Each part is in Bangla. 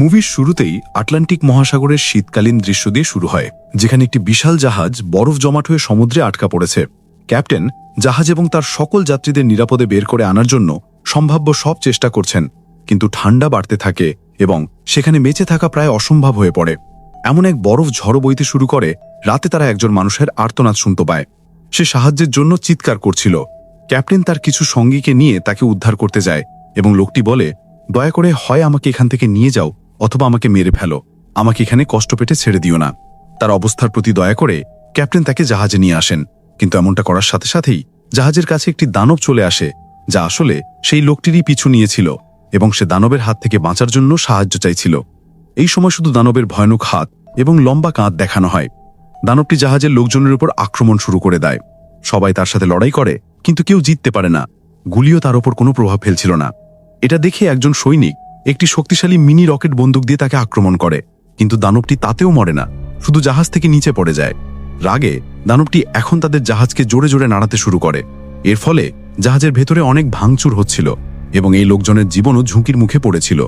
মুভির শুরুতেই আটলান্টিক মহাসাগরের শীতকালীন দৃশ্য দিয়ে শুরু হয়, যেখানে একটি বিশাল জাহাজ বরফ জমাট হয়ে সমুদ্রে আটকা পড়েছে। ক্যাপ্টেন জাহাজ এবং তার সকল যাত্রীদের নিরাপদে বের করে আনার জন্য সম্ভাব্য সব চেষ্টা করছেন, কিন্তু ঠান্ডা বাড়তে থাকে এবং সেখানে বেঁচে থাকা প্রায় অসম্ভব হয়ে পড়ে। এমন এক বরফ ঝড় বইতে শুরু করে, রাতে তারা একজন মানুষের আর্তনাদ শুনতে পায়। সে সাহায্যের জন্য চিৎকার করছিল। ক্যাপ্টেন তার কিছু সঙ্গীকে নিয়ে তাকে উদ্ধার করতে যায় এবং লোকটি বলে, দয়া করে হয় আমাকে এখান থেকে নিয়ে যাও অথবা আমাকে মেরে ফেলো। আমাকে এখানে কষ্ট পেটে ছেড়ে দিও না। তার অবস্থার প্রতি দয়া করে ক্যাপ্টেন তাকে জাহাজে নিয়ে আসেন। কিন্তু এমনটা করার সাথে সাথেই জাহাজের কাছে একটি দানব চলে আসে, যা আসলে সেই লোকটিরই পিছু নিয়েছিল এবং সে দানবের হাত থেকে বাঁচার জন্য সাহায্য চাইছিল। এই সময় শুধু দানবের ভয়ানক হাত এবং লম্বা কাঁধ দেখানো হয়। দানবটি জাহাজের লোকজনের উপর আক্রমণ শুরু করে দেয়। সবাই তার সাথে লড়াই করে, কিন্তু কেউ জিততে পারে না। গুলিও তার ওপর কোনো প্রভাব ফেলছিল না। এটা দেখে একজন সৈনিক একটি শক্তিশালী মিনি রকেট বন্দুক দিয়ে তাকে আক্রমণ করে, কিন্তু দানবটি তাতেও মরে না, শুধু জাহাজ থেকে নিচে পড়ে যায়। রাগে, দানবটি এখন তাদের জাহাজকে জোরে জোরে নাড়াতে শুরু করে। এর ফলে জাহাজের ভেতরে অনেক ভাঙচুর হচ্ছিল এবং এই লোকজনের জীবনও ঝুঁকির মুখে পড়েছিল।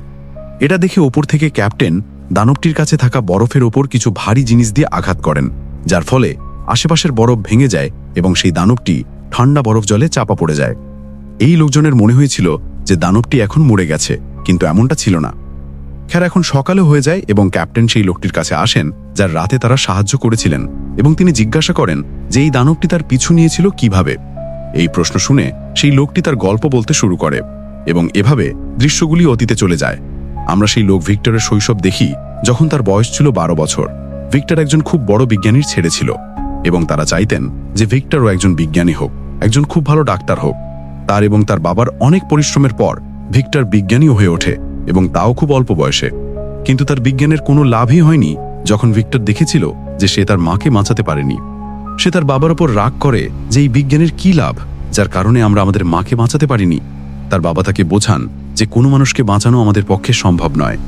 এটা দেখে ওপর থেকে ক্যাপ্টেন দানবটির কাছে থাকা বরফের ওপর কিছু ভারী জিনিস দিয়ে আঘাত করেন, যার ফলে আশেপাশের বরফ ভেঙে যায় এবং সেই দানবটি ঠান্ডা বরফ জলে চাপা পড়ে যায়। এই লোকজনের মনে হয়েছিল যে দানবটি এখন মরে গেছে, কিন্তু এমনটা ছিল না। খের এখন সকালে হয়ে যায় এবং ক্যাপ্টেন সেই লোকটির কাছে আসেন, যার রাতে তারা সাহায্য করেছিলেন এবং তিনি জিজ্ঞাসা করেন যে এই দানবটি তার পিছু নিয়েছিল কীভাবে? এই প্রশ্ন শুনে সেই লোকটি তার গল্প বলতে শুরু করে এবং এভাবে দৃশ্যগুলি অতীতে চলে যায়। আমরা সেই লোক ভিক্টরের শৈশব দেখি যখন তার বয়স ছিল বারো বছর। ভিক্টর একজন খুব বড় বিজ্ঞানীর ছেড়ে ছিল এবং তারা চাইতেন যে ভিক্টরও একজন বিজ্ঞানী হোক, একজন খুব ভালো ডাক্তার হোক। তার এবং তার বাবার অনেক পরিশ্রমের পর ভিক্টর বিজ্ঞানীও হয়ে ওঠে এবং তাও খুব অল্প বয়সে। কিন্তু তার বিজ্ঞানের কোনো লাভই হয়নি যখন ভিক্টর দেখেছিল যে সে তার মাকে বাঁচাতে পারেনি। সে তার বাবার ওপর রাগ করে যে এই বিজ্ঞানের কি লাভ, যার কারণে আমরা আমাদের মাকে বাঁচাতে পারিনি। তার বাবা তাকে বোঝান যে কোনো মানুষকে বাঁচানো আমাদের পক্ষে সম্ভব নয়।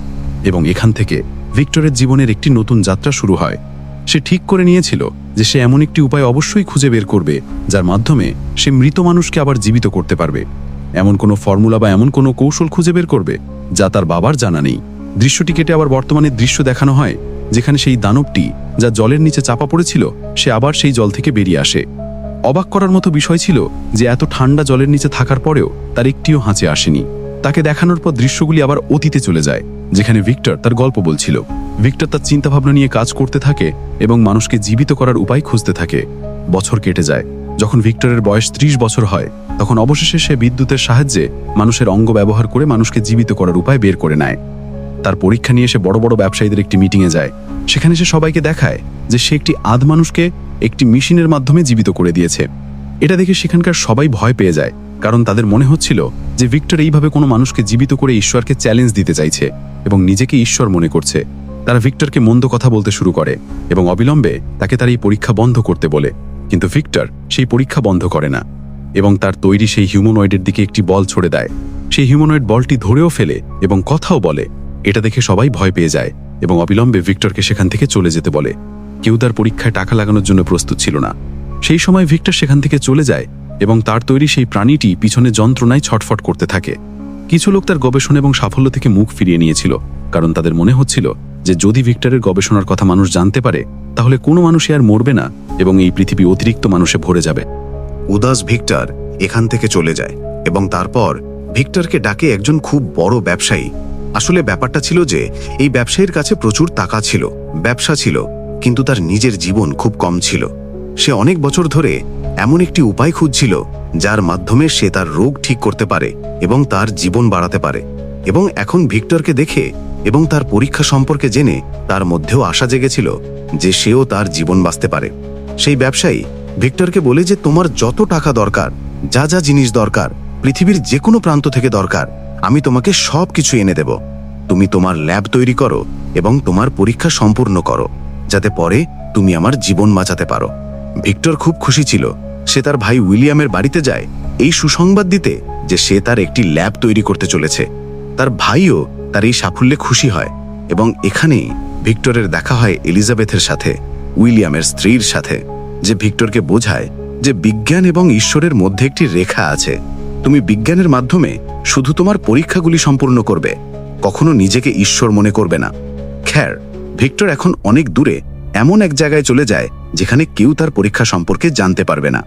এবং এখান থেকে ভিক্টরের জীবনের একটি নতুন যাত্রা শুরু হয়। সে ঠিক করে নিয়েছিল যে সে এমন একটি উপায় অবশ্যই খুঁজে বের করবে, যার মাধ্যমে সে মৃত মানুষকে আবার জীবিত করতে পারবে। এমন কোনো ফর্মুলা বা এমন কোনো কৌশল খুঁজে বের করবে, যা তার বাবার জানা নেই। দৃশ্যটি কেটে আবার বর্তমানে দৃশ্য দেখানো হয়, যেখানে সেই দানবটি যা জলের নিচে চাপা পড়েছিল, সে আবার সেই জল থেকে বেরিয়ে আসে। অবাক করার মতো বিষয় ছিল যে এত ঠান্ডা জলের নিচে থাকার পরেও তার একটিও হাঁচে আসেনি। তাকে দেখানোর পর দৃশ্যগুলি আবার অতীতে চলে যায়, যেখানে ভিক্টর তার গল্প বলছিল। ভিক্টর তার চিন্তাভাবনা নিয়ে কাজ করতে থাকে এবং মানুষকে জীবিত করার উপায় খুঁজতে থাকে। বছর কেটে যায়। যখন ভিক্টরের বয়স ত্রিশ বছর হয়, তখন অবশেষে সে বিদ্যুতের সাহায্যে মানুষের অঙ্গ ব্যবহার করে মানুষকে জীবিত করার উপায় বের করে নেয়। তার পরীক্ষা নিয়ে সে বড় বড় ব্যবসায়ীদের একটি মিটিংয়ে যায়। সেখানে সে সবাইকে দেখায় যে সে একটি আধ মানুষকে একটি মেশিনের মাধ্যমে জীবিত করে দিয়েছে। এটা দেখে সেখানকার সবাই ভয় পেয়ে যায়। কারণ তাদের মনে হচ্ছিল যে ভিক্টর এইভাবে কোনো মানুষকে জীবিত করে ঈশ্বরকে চ্যালেঞ্জ দিতে চাইছে এবং নিজেকে ঈশ্বর মনে করছে। তারা ভিক্টরকে মন্দ কথা বলতে শুরু করে এবং অবিলম্বে তাকে তার এই পরীক্ষা বন্ধ করতে বলে। কিন্তু ভিক্টর সেই পরীক্ষা বন্ধ করে না এবং তার তৈরি সেই হিউম্যানয়েডের দিকে একটি বল ছড়ে দেয়। সেই হিউম্যানয়েড বলটি ধরেও ফেলে এবং কথাও বলে। এটা দেখে সবাই ভয় পেয়ে যায় এবং অবিলম্বে ভিক্টরকে সেখান থেকে চলে যেতে বলে। কেউ তার পরীক্ষায় টাকা লাগানোর জন্য প্রস্তুত ছিল না। সেই সময় ভিক্টর সেখান থেকে চলে যায় এবং তার তৈরি সেই প্রাণীটি পিছনে যন্ত্রণায় ছটফট করতে থাকে। কিছু লোক তার গবেষণা এবং সাফল্য থেকে মুখ ফিরিয়ে নিয়েছিল, কারণ তাদের মনে হচ্ছিল যে যদি ভিক্টরের গবেষণার কথা মানুষ জানতে পারে, তাহলে কোনো মানুষই আর মরবে না এবং এই পৃথিবী অতিরিক্ত মানুষে ভরে যাবে। উদাস ভিক্টর এখান থেকে চলে যায় এবং তারপর ভিক্টরকে ডাকে একজন খুব বড় ব্যবসায়ী। আসলে ব্যাপারটা ছিল যে, এই ব্যবসায়ীর কাছে প্রচুর টাকা ছিল, ব্যবসা ছিল, কিন্তু তার নিজের জীবন খুব কম ছিল। সে অনেক বছর ধরে এমন একটি উপায় খুঁজছিল যার মাধ্যমে সে তার রোগ ঠিক করতে পারে এবং তার জীবন বাড়াতে পারে এবং এখন ভিক্টরকে দেখে এবং তার পরীক্ষা সম্পর্কে জেনে তার মধ্যেও আশা জেগেছিল যে সেও তার জীবন বাঁচতে পারে। সেই ব্যবসায়ী ভিক্টরকে বলে যে, তোমার যত টাকা দরকার, যা যা জিনিস দরকার, পৃথিবীর যে কোনো প্রান্ত থেকে দরকার, আমি তোমাকে সব কিছু এনে দেব। তুমি তোমার ল্যাব তৈরি করো এবং তোমার পরীক্ষা সম্পূর্ণ করো, যাতে পরে তুমি আমার জীবন বাঁচাতে পারো। ভিক্টর খুব খুশি ছিল সে তার ভাই উইলিয়ামের বাড়িতে যায় এই সুসংবাদ দিতে যে সে তার একটি ল্যাব তৈরি করতে চলেছে। তার ভাইও তার এই সাফল্যে খুশি হয় এবং এখানেই ভিক্টরের দেখা হয় এলিজাবেথের সাথে, উইলিয়ামের স্ত্রীর সাথে, যে ভিক্টরকে বোঝায় যে বিজ্ঞান এবং ঈশ্বরের মধ্যে একটি রেখা আছে। তুমি বিজ্ঞানের মাধ্যমে শুধু তোমার পরীক্ষাগুলি সম্পূর্ণ করবে, কখনো নিজেকে ঈশ্বর মনে করবে না। খ্যার, ভিক্টর এখন অনেক দূরে, এমন এক জায়গায় চলে যায় যেখানে কেউ তার পরীক্ষা সম্পর্কে জানতে পারবে না।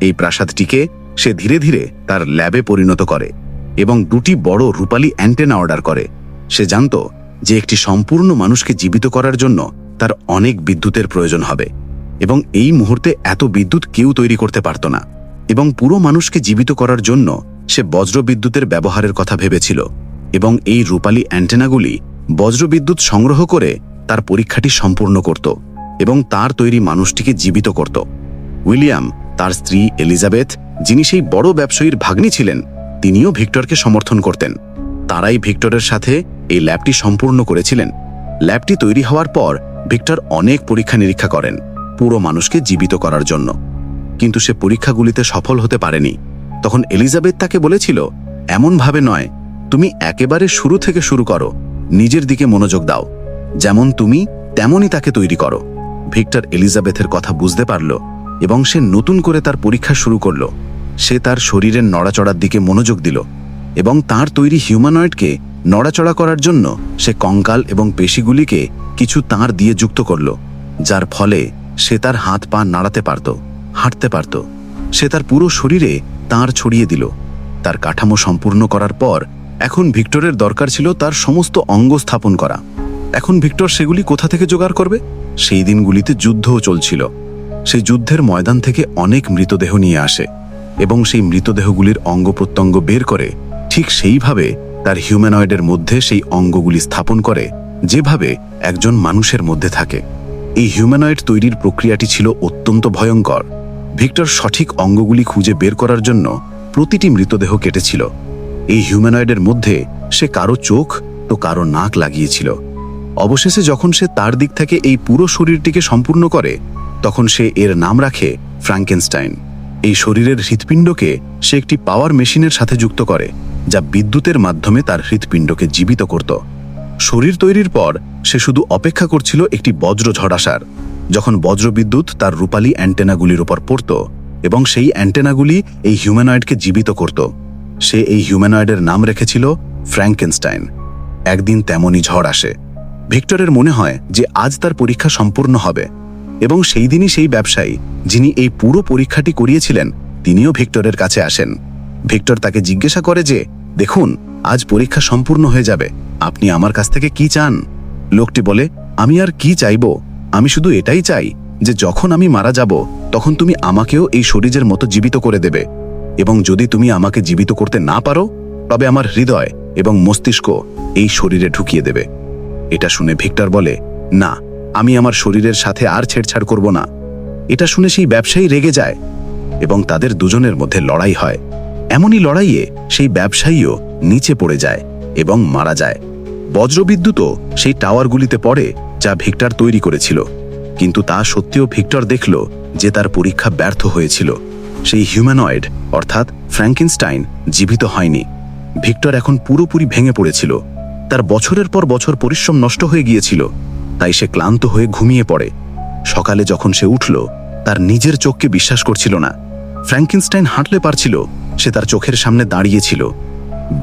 এই প্রাসাদটিকে সে ধীরে ধীরে তার ল্যাবে পরিণত করে এবং দুটি বড় রূপালী অ্যান্টেনা অর্ডার করে। সে জানত যে একটি সম্পূর্ণ মানুষকে জীবিত করার জন্য তার অনেক বিদ্যুতের প্রয়োজন হবে এবং এই মুহূর্তে এত বিদ্যুৎ কেউ তৈরি করতে পারত না এবং পুরো মানুষকে জীবিত করার জন্য সে বজ্রবিদ্যুতের ব্যবহারের কথা ভেবেছিল এবং এই রূপালী অ্যান্টেনাগুলি বজ্রবিদ্যুৎ সংগ্রহ করে তার পরীক্ষাটি সম্পূর্ণ করত। এবং তার তৈরি মানুষটিকে জীবিত করত। উইলিয়াম, তার স্ত্রী এলিজাবেথ, যিনি সেই বড় ব্যবসায়ীর ভাগ্নি ছিলেন, তিনিও ভিক্টরকে সমর্থন করতেন। তারাই ভিক্টরের সাথে এই ল্যাবটি সম্পূর্ণ করেছিলেন। ল্যাবটি তৈরি হওয়ার পর ভিক্টর অনেক পরীক্ষা নিরীক্ষা করেন, পুরো মানুষকে জীবিত করার জন্য। কিন্তু সে পরীক্ষাগুলিতে সফল হতে পারেনি। তখন এলিজাবেথ তাকে বলেছিল, এমনভাবে নয়, তুমি একেবারে শুরু থেকে শুরু করো, নিজের দিকে মনোযোগ দাও। যেমন তুমি, তেমনই তাকে তৈরি করো। ভিক্টর এলিজাবেথের কথা বুঝতে পারল এবং সে নতুন করে তার পরীক্ষা শুরু করল। সে তার শরীরের নড়াচড়ার দিকে মনোযোগ দিল এবং তার তৈরি হিউম্যানয়েডকে নড়াচড়া করার জন্য সে কঙ্কাল এবং পেশিগুলিকে কিছু তার দিয়ে যুক্ত করল, যার ফলে সে তার হাত পা নাড়াতে পারত, হাঁটতে পারত। সে তার পুরো শরীরে তার ছড়িয়ে দিল। তার কাঠামো সম্পূর্ণ করার পর এখন ভিক্টরের দরকার ছিল তার সমস্ত অঙ্গ স্থাপন করা। এখন ভিক্টর সেগুলি কোথা থেকে জোগাড় করবে? সেই দিনগুলিতে যুদ্ধও চলছিল। সেই যুদ্ধের ময়দান থেকে অনেক মৃতদেহ নিয়ে আসে এবং সেই মৃতদেহগুলির অঙ্গ প্রত্যঙ্গ বের করে ঠিক সেইভাবে তার হিউম্যানয়েডের মধ্যে সেই অঙ্গগুলি স্থাপন করে যেভাবে একজন মানুষের মধ্যে থাকে। এই হিউম্যানয়েড তৈরির প্রক্রিয়াটি ছিল অত্যন্ত ভয়ঙ্কর। ভিক্টর সঠিক অঙ্গগুলি খুঁজে বের করার জন্য প্রতিটি মৃতদেহ কেটেছিল। এই হিউম্যানয়েডের মধ্যে সে কারও চোখ তো কারও নাক লাগিয়েছিল। অবশেষে যখন সে তার দিক থেকে এই পুরো শরীরটিকে সম্পূর্ণ করে, তখন সে এর নাম রাখে ফ্র্যাঙ্কেনস্টাইন এই শরীরের হৃৎপিণ্ডকে সে একটি পাওয়ার মেশিনের সাথে যুক্ত করে, যা বিদ্যুতের মাধ্যমে তার হৃৎপিণ্ডকে জীবিত করত। শরীর তৈরির পর সে শুধু অপেক্ষা করছিল একটি বজ্র ঝড় আসার। যখন বজ্রবিদ্যুৎ তার রূপালী অ্যান্টেনাগুলির ওপর পড়ত এবং সেই অ্যান্টেনাগুলি এই হিউম্যানয়েডকে জীবিত করত, সে এই হিউম্যানয়েডের নাম রেখেছিল ফ্র্যাঙ্কেনস্টাইন একদিন তেমনই ঝড় আসে। ভিক্টরের মনে হয় যে আজ তার পরীক্ষা সম্পূর্ণ হবে, এবং সেই দিনই সেই ব্যবসায়ী, যিনি এই পুরো পরীক্ষাটি করিয়েছিলেন, তিনিও ভিক্টরের কাছে আসেন। ভিক্টর তাকে জিজ্ঞাসা করে যে, দেখুন, আজ পরীক্ষা সম্পূর্ণ হয়ে যাবে, আপনি আমার কাছ থেকে কি চান? লোকটি বলে, আমি আর কি চাইব? আমি শুধু এটাই চাই যে যখন আমি মারা যাব, তখন তুমি আমাকেও এই শরীরের মতো জীবিত করে দেবে, এবং যদি তুমি আমাকে জীবিত করতে না পারো, তবে আমার হৃদয় এবং মস্তিষ্ক এই শরীরে ঢুকিয়ে দেবে। এটা শুনে ভিক্টর বলে, না, আমি আমার শরীরের সাথে আর ছেড়ছাড় করব না। এটা শুনে সেই ব্যবসায়ী রেগে যায় এবং তাদের দুজনের মধ্যে লড়াই হয়। এমনই লড়াইয়ে সেই ব্যবসায়ীও নিচে পড়ে যায় এবং মারা যায়। বজ্রবিদ্যুৎও সেই টাওয়ারগুলিতে পড়ে যা ভিক্টর তৈরি করেছিল। কিন্তু তা সত্ত্বেও ভিক্টর দেখল যে তার পরীক্ষা ব্যর্থ হয়েছিল। সেই হিউম্যানয়েড, অর্থাৎ ফ্র্যাঙ্কিনস্টাইন, জীবিত হয়নি। ভিক্টর এখন পুরোপুরি ভেঙে পড়েছিল। তার বছরের পর বছর পরিশ্রম নষ্ট হয়ে গিয়েছিল, তাই সে ক্লান্ত হয়ে ঘুমিয়ে পড়ে। সকালে যখন সে উঠল, তার নিজের চোখকে বিশ্বাস করছিল না। ফ্র্যাঙ্কিনস্টাইন হাঁটলে পারছিল, সে তার চোখের সামনে দাঁড়িয়েছিল।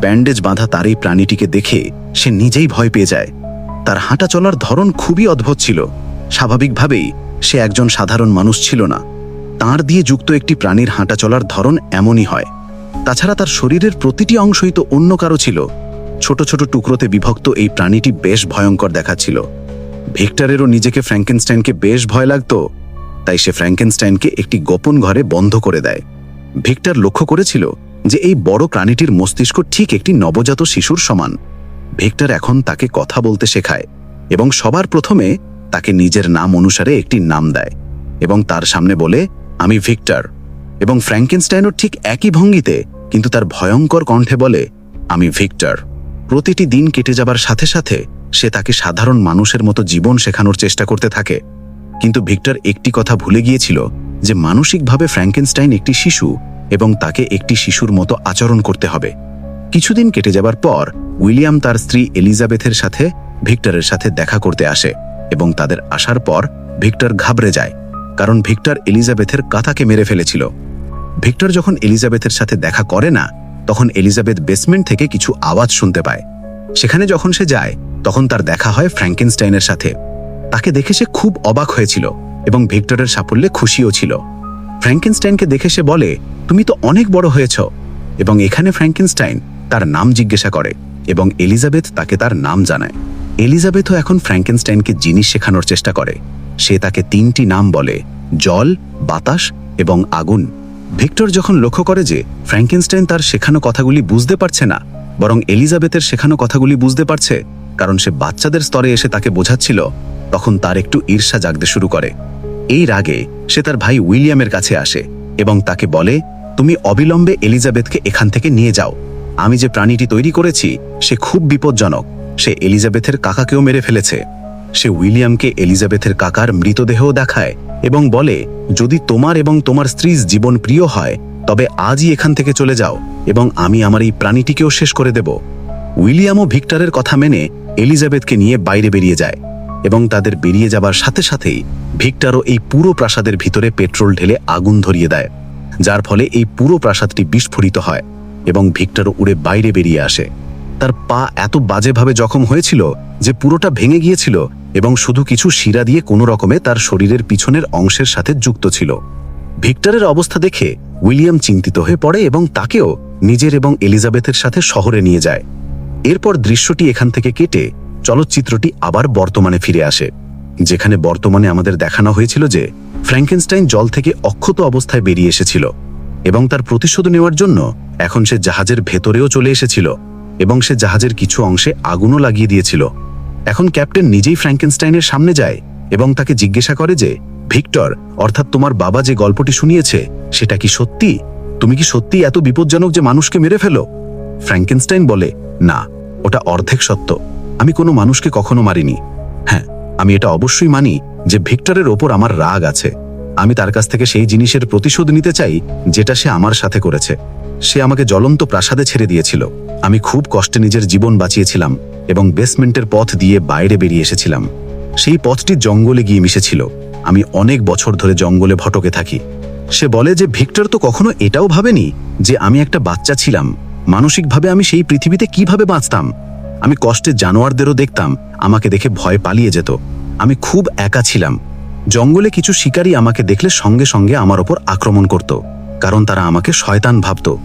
ব্যান্ডেজ বাঁধা তার এই প্রাণীটিকে দেখে সে নিজেই ভয় পেয়ে যায়। তার হাঁটা চলার ধরন খুবই অদ্ভুত ছিল। স্বাভাবিকভাবেই সে একজন সাধারণ মানুষ ছিল না। তার দিয়ে যুক্ত একটি প্রাণীর হাঁটা চলার ধরন এমনই হয়। তাছাড়া তার শরীরের প্রতিটি অংশই তো অন্য কারও ছিল। ছোট ছোট টুকরোতে বিভক্ত এই প্রাণীটি বেশ ভয়ঙ্কর দেখাচ্ছিল। ভিক্টরেরও নিজেকে ফ্র্যাঙ্কেনস্টাইনকে বেশ ভয় লাগত, তাই সে ফ্র্যাঙ্কেনস্টাইনকে একটি গোপন ঘরে বন্ধ করে দেয়। ভিক্টর লক্ষ্য করেছিল যে এই বড় প্রাণীটির মস্তিষ্ক ঠিক একটি নবজাত শিশুর সমান। ভিক্টর এখন তাকে কথা বলতে শেখায় এবং সবার প্রথমে তাকে নিজের নাম অনুসারে একটি নাম দেয় এবং তার সামনে বলে, আমি ভিক্টর। এবং ফ্র্যাঙ্কেনস্টাইনও ঠিক একই ভঙ্গিতে, কিন্তু তার ভয়ঙ্কর কণ্ঠে বলে, আমি ভিক্টর। প্রতিটি দিন কেটে যাবার সাথে সাথে সে তাকে সাধারণ মানুষের মতো জীবন শেখানোর চেষ্টা করতে থাকে। কিন্তু ভিক্টর একটি কথা ভুলে গিয়েছিল যে মানসিকভাবে ফ্র্যাঙ্কেনস্টাইন একটি শিশু এবং তাকে একটি শিশুর মতো আচরণ করতে হবে। কিছুদিন কেটে যাবার পর উইলিয়াম তার স্ত্রী এলিজাবেথের সাথে ভিক্টরের সাথে দেখা করতে আসে এবং তাদের আসার পর ভিক্টর ঘাবড়ে যায়, কারণ ভিক্টর এলিজাবেথের কাঁথাকে মেরে ফেলেছিল। ভিক্টর যখন এলিজাবেথের সাথে দেখা করে না তখন এলিজাবেথ বেসমেন্ট থেকে কিছু আওয়াজ শুনতে পায়। সেখানে যখন সে যায়, তখন তার দেখা হয় ফ্র্যাঙ্কেনস্টাইনের সাথে। তাকে দেখে সে খুব অবাক হয়েছিল এবং ভিক্টরের সাফল্যে খুশিও ছিল। ফ্র্যাঙ্কেনস্টাইনকে দেখে সে বলে, তুমি তো অনেক বড় হয়েছ। এবং এখানে ফ্র্যাঙ্কেনস্টাইন তার নাম জিজ্ঞাসা করে এবং এলিজাবেথ তাকে তার নাম জানায়। এলিজাবেথও এখন ফ্র্যাঙ্কেনস্টাইনকে জিনিস শেখানোর চেষ্টা করে। সে তাকে তিনটি নাম বলে, জল, বাতাস এবং আগুন। ভিক্টর যখন লক্ষ্য করে যে ফ্র্যাঙ্কেনস্টাইন তার শেখানো কথাগুলি বুঝতে পারছে না, বরং এলিজাবেথের শেখানো কথাগুলি বুঝতে পারছে, কারণ সে বাচ্চাদের স্তরে এসে তাকে বোঝাচ্ছিল, তখন তার একটু ঈর্ষা জাগতে শুরু করে। এই রাগে সে তার ভাই উইলিয়ামের কাছে আসে এবং তাকে বলে, তুমি অবিলম্বে এলিজাবেথকে এখান থেকে নিয়ে যাও। আমি যে প্রাণীটি তৈরি করেছি, সে খুব বিপজ্জনক। সে এলিজাবেথের কাকাকেও মেরে ফেলেছে। সে উইলিয়ামকে এলিজাবেথের কাকার মৃতদেহও দেখায় এবং বলে, যদি তোমার এবং তোমার স্ত্রীর জীবন প্রিয় হয়, তবে আজই এখান থেকে চলে যাও এবং আমি আমার এই প্রাণীটিকেও শেষ করে দেব উইলিয়ামও ভিক্টরের কথা মেনে এলিজাবেথকে নিয়ে বাইরে বেরিয়ে যায় এবং তাদের বেরিয়ে যাবার সাথে সাথেই ভিক্টরও এই পুরো প্রাসাদের ভিতরে পেট্রোল ঢেলে আগুন ধরিয়ে দেয়, যার ফলে এই পুরো প্রাসাদটি বিস্ফোরিত হয় এবং ভিক্টরও উড়ে বাইরে বেরিয়ে আসে। তার পা এত বাজেভাবে জখম হয়েছিল যে পুরোটা ভেঙে গিয়েছিল এবং শুধু কিছু শিরা দিয়ে কোনো রকমে তার শরীরের পিছনের অংশের সাথে যুক্ত ছিল। ভিক্টরের অবস্থা দেখে উইলিয়াম চিন্তিত হয়ে পড়ে এবং তাকেও নিজের এবং এলিজাবেথের সাথে শহরে নিয়ে যায়। এরপর দৃশ্যটি এখান থেকে কেটে চলচ্চিত্রটি আবার বর্তমানে ফিরে আসে, যেখানে বর্তমানে আমাদের দেখানো হয়েছিল যে ফ্র্যাঙ্কেনস্টাইন জল থেকে অক্ষত অবস্থায় বেরিয়ে এসেছিল এবং তার প্রতিশোধ নেওয়ার জন্য এখন সে জাহাজের ভেতরেও চলে এসেছিল। এবং সে জাহাজের কিছু অংশে আগুনও লাগিয়ে দিয়েছিল। এখন ক্যাপ্টেন নিজেই ফ্র্যাঙ্কেনস্টাইনের সামনে যায় এবং তাকে জিজ্ঞাসা করে যে, ভিক্টর, অর্থাৎ তোমার বাবা যে গল্পটি শুনিয়েছে, সেটা কি সত্যি? তুমি কি সত্যি এত বিপজ্জনক যে মানুষকে মেরে ফেলো? ফ্র্যাঙ্কেনস্টাইন বলে, না, ওটা অর্ধেক সত্য। আমি কোনো মানুষকে কখনো মারিনি। হ্যাঁ আমি এটা অবশ্যই মানি যে ভিক্টরের ওপর আমার রাগ আছে। আমি তার কাছ থেকে সেই জিনিসের প্রতিশোধ নিতে চাই যেটা সে আমার সাথে করেছে। সে আমাকে জ্বলন্ত প্রাসাদে ছেড়ে দিয়েছিল। আমি খুব কষ্টে নিজের জীবন বাঁচিয়েছিলাম এবং বেসমেন্টের পথ দিয়ে বাইরে বেরিয়ে এসেছিলাম। সেই পথটি জঙ্গলে গিয়ে মিশেছিল। আমি অনেক বছর ধরে জঙ্গলে ভটকে থাকি। সে বলে যে, ভিক্টর তো কখনো এটাও ভাবেনি যে আমি একটা বাচ্চা ছিলাম। মানসিকভাবে আমি সেই পৃথিবীতে কীভাবে বাঁচতাম? আমি কষ্টে জানোয়ারদেরও দেখতাম, আমাকে দেখে ভয় পালিয়ে যেত। আমি খুব একা ছিলাম। জঙ্গলে কিছু শিকারী আমাকে দেখলে সঙ্গে সঙ্গে আমার ওপর আক্রমণ করত, কারণ তারা আমাকে শয়তান ভাবত।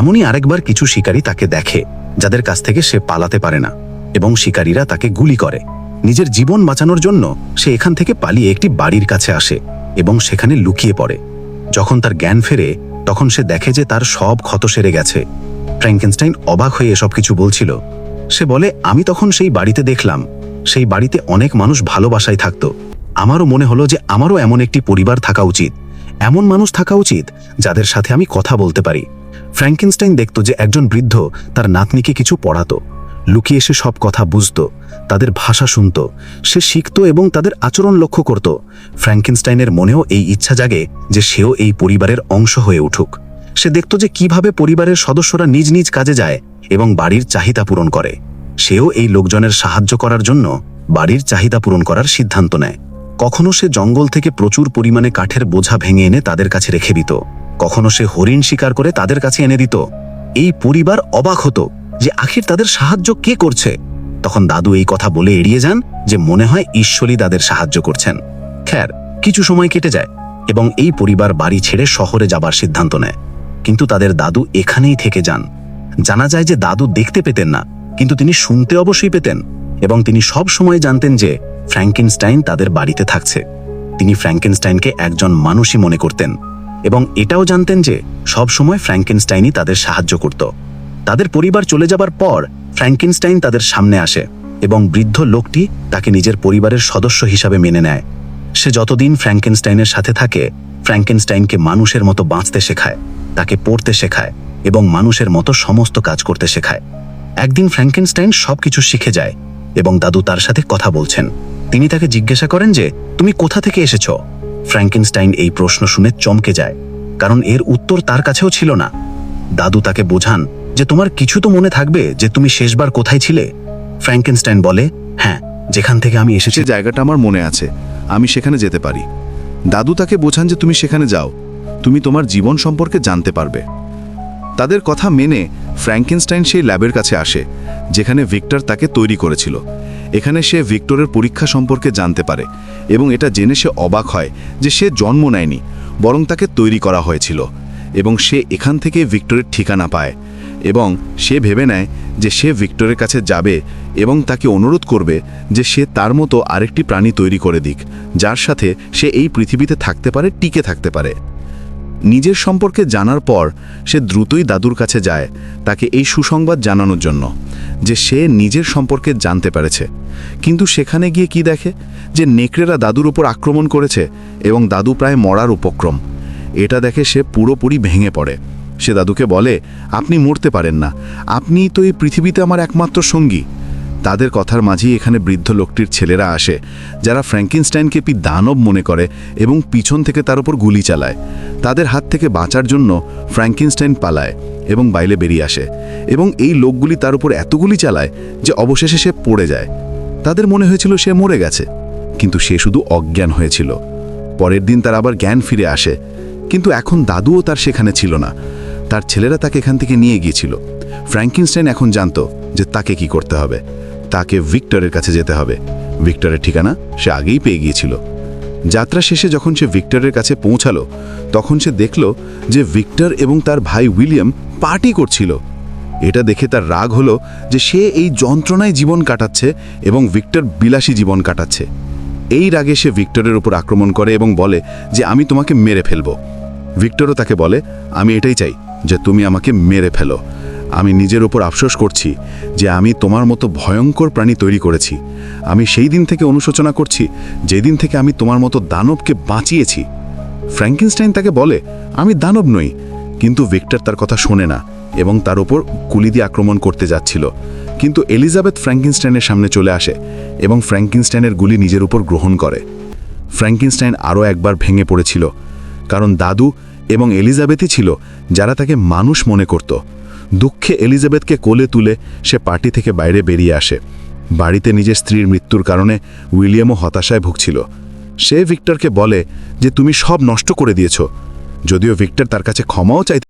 এমনই আরেকবার কিছু শিকারী তাকে দেখে, যাদের কাছ থেকে সে পালাতে পারে না, এবং শিকারীরা তাকে গুলি করে। নিজের জীবন বাঁচানোর জন্য সে এখান থেকে পালিয়ে একটি বাড়ির কাছে আসে এবং সেখানে লুকিয়ে পড়ে। যখন তার জ্ঞান ফেরে, তখন সে দেখে যে তার সব ক্ষত সেরে গেছে। ফ্র্যাঙ্কেনস্টাইন অবাক হয়ে এসব কিছু বলছিল। সে বলে, আমি তখন সেই বাড়িতে দেখলাম। সেই বাড়িতে অনেক মানুষ ভালোবাসায় থাকতো। আমারও মনে হলো যে আমারও এমন একটি পরিবার থাকা উচিত। এমন মানুষ থাকা উচিত যাদের সাথে আমি কথা বলতে পারি। ফ্র্যাঙ্কেনস্টাইন দেখত যে একজন বৃদ্ধ তার নাতনিকে কিছু পড়াতো। লুকিয়ে সে সব কথা বুঝত, তাদের ভাষা শুনত, সে শিখত এবং তাদের আচরণ লক্ষ্য করত। ফ্র্যাঙ্কেনস্টাইনের মনেও এই ইচ্ছা জাগে যে সেও এই পরিবারের অংশ হয়ে উঠুক। সে দেখত যে কীভাবে পরিবারের সদস্যরা নিজ নিজ কাজে যায় এবং বাড়ির চাহিদা পূরণ করে। সেও এই লোকজনের সাহায্য করার জন্য বাড়ির চাহিদা পূরণ করার সিদ্ধান্ত নেয়। কখনো সে জঙ্গল থেকে প্রচুর পরিমাণে কাঠের বোঝা ভেঙে এনে তাদের কাছে রেখে দিত। কখনো সে হরিণ শিকার করে তাদের কাছে এনে দিত। এই পরিবার অবাক হতো যে আখির তাদের সাহায্য কে করছে। তখন দাদু এই কথা বলে এড়িয়ে যান যে মনে হয় ঈশ্বরই তাদের সাহায্য করছেন। খ্যার, কিছু সময় কেটে যায় এবং এই পরিবার বাড়ি ছেড়ে শহরে যাবার সিদ্ধান্ত নেয়। কিন্তু তাদের দাদু এখানেই থেকে যান। জানা যায় যে দাদু দেখতে পেতেন না, কিন্তু তিনি শুনতে অবশ্যই পেতেন এবং তিনি সব সময় জানতেন যে ফ্র্যাঙ্কেনস্টাইন তাদের বাড়িতে থাকছে। তিনি ফ্র্যাঙ্কেনস্টাইনকে একজন মানুষই মনে করতেন। এবং এটাও জানতেন যে সব সময় ফ্র্যাঙ্কেনস্টাইনই তাদের সাহায্য করত। তাদের পরিবার চলে যাবার পর ফ্র্যাঙ্কেনস্টাইন তাদের সামনে আসে এবং বৃদ্ধ লোকটি তাকে নিজের পরিবারের সদস্য হিসাবে মেনে নেয়। সে যতদিন ফ্র্যাঙ্কেনস্টাইনের সাথে থাকে ফ্র্যাঙ্কেনস্টাইনকে মানুষের মতো বাঁচতে শেখায়, তাকে পড়তে শেখায় এবং মানুষের মতো সমস্ত কাজ করতে শেখায়। একদিন ফ্র্যাঙ্কেনস্টাইন সবকিছু শিখে যায় এবং দাদু তার সাথে কথা বলছেন। তিনি তাকে জিজ্ঞাসা করেন যে, তুমি কোথা থেকে এসেছ? ফ্র্যাঙ্কেনস্টাইন এই প্রশ্ন শুনে চমকে যায়, কারণ এর উত্তর তার কাছেও ছিল না। দাদু তাকে বোঝান যে তোমার কিছু তো মনে থাকবে যে তুমি শেষবার কোথায় ছিলে। ফ্র্যাঙ্কেনস্টাইন বলে হ্যাঁ যেখান থেকে আমি এসেছি জায়গাটা আমার মনে আছে, আমি সেখানে যেতে পারি। দাদু তাকে বোঝান যে তুমি সেখানে যাও, তুমি তোমার জীবন সম্পর্কে জানতে পারবে। তাদের কথা মেনে ফ্র্যাঙ্কেনস্টাইন সেই ল্যাবের কাছে আসে, যেখানে ভিক্টর তাকে তৈরি করেছিল। এখানে সে ভিক্টরের পরীক্ষা সম্পর্কে জানতে পারে এবং এটা জেনে সে অবাক হয় যে সে জন্ম নেয়নি, বরং তাকে তৈরি করা হয়েছিল এবং সে এখান থেকে ভিক্টরের ঠিকানা পায় এবং সে ভেবে নেয় যে সে ভিক্টরের কাছে যাবে এবং তাকে অনুরোধ করবে যে সে তার মতো আরেকটি প্রাণী তৈরি করে দিক, যার সাথে সে এই পৃথিবীতে থাকতে পারে, টিকে থাকতে পারে। নিজের সম্পর্কে জানার পর সে দ্রুতই দাদুর কাছে যায় তাকে এই সুসংবাদ জানানোর জন্য যে সে নিজের সম্পর্কে জানতে পেরেছে। কিন্তু সেখানে গিয়ে কি দেখে? যে নেকড়েরা দাদুর উপর আক্রমণ করেছে এবং দাদু প্রায় মরার উপক্রম। এটা দেখে সে পুরোপুরি ভেঙে পড়ে। সে দাদুকে বলে, আপনি মরতে পারেন না। আপনি তো এই পৃথিবীতে আমার একমাত্র সঙ্গী। তাদের কথার মাঝেই এখানে বৃদ্ধ লোকটির ছেলেরা আসে, যারা ফ্র্যাঙ্কিনস্টাইনকে পি দানব মনে করে এবং পিছন থেকে তার উপর গুলি চালায়। তাদের হাত থেকে বাঁচার জন্য ফ্র্যাঙ্কিনস্টাইন পালায় এবং বাইলে বেরিয়ে আসে এবং এই লোকগুলি তার উপর এত গুলি চালায় যে অবশেষে সে পড়ে যায়। তাদের মনে হয়েছিল সে মরে গেছে, কিন্তু সে শুধু অজ্ঞান হয়েছিল। পরের দিন তার আবার জ্ঞান ফিরে আসে, কিন্তু এখন দাদুও তার সেখানে ছিল না। তার ছেলেরা তাকে এখান থেকে নিয়ে গিয়েছিল। ফ্র্যাঙ্কিনস্টাইন এখন জানতো যে তাকে কি করতে হবে। তাকে ভিক্টরের কাছে যেতে হবে। ভিক্টরের ঠিকানা সে আগেই পেয়ে গিয়েছিল। যাত্রা শেষে যখন সে ভিক্টরের কাছে পৌঁছালো, তখন সে দেখল যে ভিক্টর এবং তার ভাই উইলিয়াম পার্টি করছিল। এটা দেখে তার রাগ হলো যে সে এই যন্ত্রণায় জীবন কাটাচ্ছে এবং ভিক্টর বিলাসী জীবন কাটাচ্ছে। এই রাগে সে ভিক্টরের উপর আক্রমণ করে এবং বলে যে, আমি তোমাকে মেরে ফেলব। ভিক্টরও তাকে বলে, আমি এটাই চাই যে তুমি আমাকে মেরে ফেলো। আমি নিজের ওপর আফসোস করছি যে আমি তোমার মতো ভয়ঙ্কর প্রাণী তৈরি করেছি। আমি সেই দিন থেকে অনুশোচনা করছি যেদিন থেকে আমি তোমার মতো দানবকে বাঁচিয়েছি। ফ্র্যাঙ্কিনস্টাইন তাকে বলে, আমি দানব নই। কিন্তু ভিক্টর তার কথা শোনে না এবং তার ওপর গুলি দিয়ে আক্রমণ করতে যাচ্ছিল। কিন্তু এলিজাবেথ ফ্র্যাঙ্কিনস্টাইনের সামনে চলে আসে এবং ফ্র্যাঙ্কিনস্টাইনের গুলি নিজের উপর গ্রহণ করে। ফ্র্যাঙ্কিনস্টাইন আরও একবার ভেঙে পড়েছিল, কারণ দাদু এবং এলিজাবেথই ছিল যারা তাকে মানুষ মনে করত। দুঃখে এলিজাবেথকে কোলে তুলে সে পার্টি থেকে বাইরে বেরিয়ে আসে। বাড়িতে নিজের স্ত্রীর মৃত্যুর কারণে উইলিয়ামও হতাশায় ভুগছিল। সে ভিক্টরকে বলে যে, তুমি সব নষ্ট করে দিয়েছ। যদিও ভিক্টর তার কাছে ক্ষমাও চাইতে